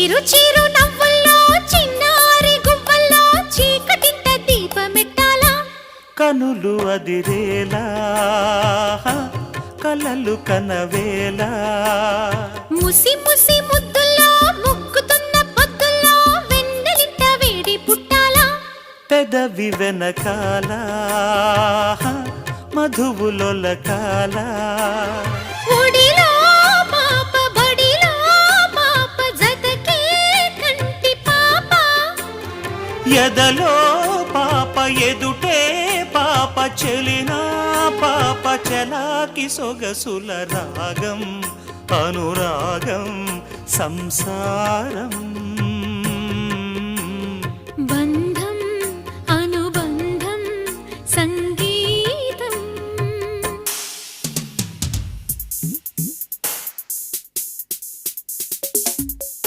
చిరు చిరు నవ్వుల్లో చిన్నారి గువ్వల్లో చీకటింట దీపమెట్టాలా? కనులు అదిరేలా కలలు కనవేలా. ముసి ముసి ముద్దుల్లో ముక్కుతున్న పొద్దుల్లో వెన్నెలింట వేడి పుట్టాలా? పెదవి వెనకాల మధువులొలకాల ఎదలో పాప ఎదుటే పాప చెలినా పాప చలాకి సొగసుల రాగం అనురాగం సంసారం.